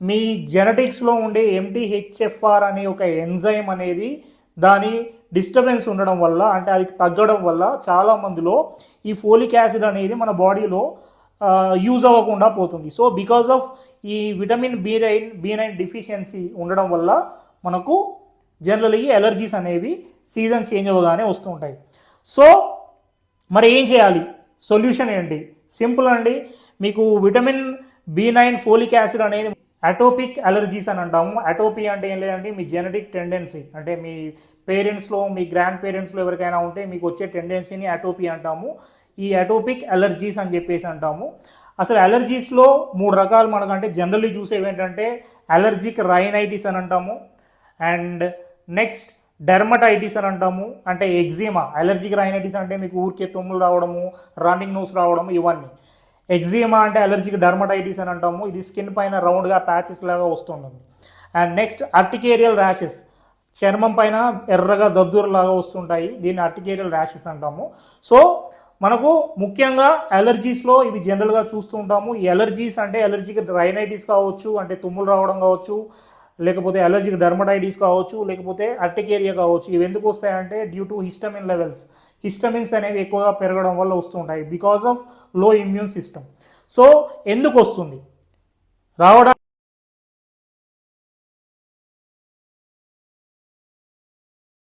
మీ జెనెటిక్స్లో ఉండే ఎంటీహెచ్ఎఫ్ఆర్ అనే ఒక ఎంజైమ్ అనేది దాని డిస్టర్బెన్స్ ఉండడం వల్ల అంటే అది తగ్గడం వల్ల చాలా మందిలో ఈ ఫోలిక్ యాసిడ్ అనేది మన బాడీలో యూజ్ అవ్వకుండా పోతుంది. సో బికాస్ ఆఫ్ ఈ vitamin B nine B nine deficiency ఉండడం వల్ల మనకు జనరల్లీ ఎలర్జీస్ అనేవి సీజన్ చేంజ్ అవ్వగానే వస్తూ ఉంటాయి. సో మరి ఏం చేయాలి? సొల్యూషన్ ఏంటి? సింపుల్ అండి. మీకు vitamin B nine folic acid అనేది అటోపిక్ అలర్జీస్ అని అంటాము. అటోపీ అంటే ఏం లేదంటే మీ జెనెటిక్ టెండెన్సీ అంటే మీ పేరెంట్స్లో మీ గ్రాండ్ పేరెంట్స్లో ఎవరికైనా ఉంటే మీకు వచ్చే టెండెన్సీని అటోపీ అంటాము. ఈ అటోపిక్ అలర్జీస్ అని చెప్పేసి అంటాము. అసలు అలర్జీస్లో మూడు రకాలు మనకంటే జనరల్లీ చూసేవి ఏంటంటే అలర్జిక్ రైనైటిస్ అని అంటాము. అండ్ నెక్స్ట్ డెర్మటైటిస్ అని అంటాము. అంటే ఎగ్జిమా అలర్జిక్ రైనైటిస్ అంటే మీకు ఊరికే తుమ్ములు రావడము రన్నింగ్ నోస్ రావడము ఇవన్నీ. ఎగ్జిమా అంటే అలర్జిక్ డర్మటైటిస్ అని అంటాము. ఇది స్కిన్ పైన రౌండ్గా ప్యాచెస్ లాగా వస్తుంటుంది. And next urticarial rashes. చర్మం పైన ఎర్రగా దద్దురులాగా వస్తుంటాయి. దీన్ని అర్టికేరియల్ ర్యాషెస్ అంటాము. సో మనకు ముఖ్యంగా అలర్జీస్లో ఇవి జనరల్గా చూస్తూ ఉంటాము. ఈ అలర్జీస్ అంటే అలర్జీకి రైనైటిస్ కావచ్చు అంటే తుమ్ములు రావడం కావచ్చు లేకపోతే అలర్జిక్ డర్మటైటిస్ కావచ్చు లేకపోతే అర్టికేరియా కావచ్చు ఇవి ఎందుకు వస్తాయంటే due to histamine levels histamines అనేవి ఎక్కువగా పెరగడం వల్ల వస్తుంటాయి బికాస్ ఆఫ్లో ఇమ్యూన్ సిస్టమ్ సో ఎందుకు వస్తుంది? రావడం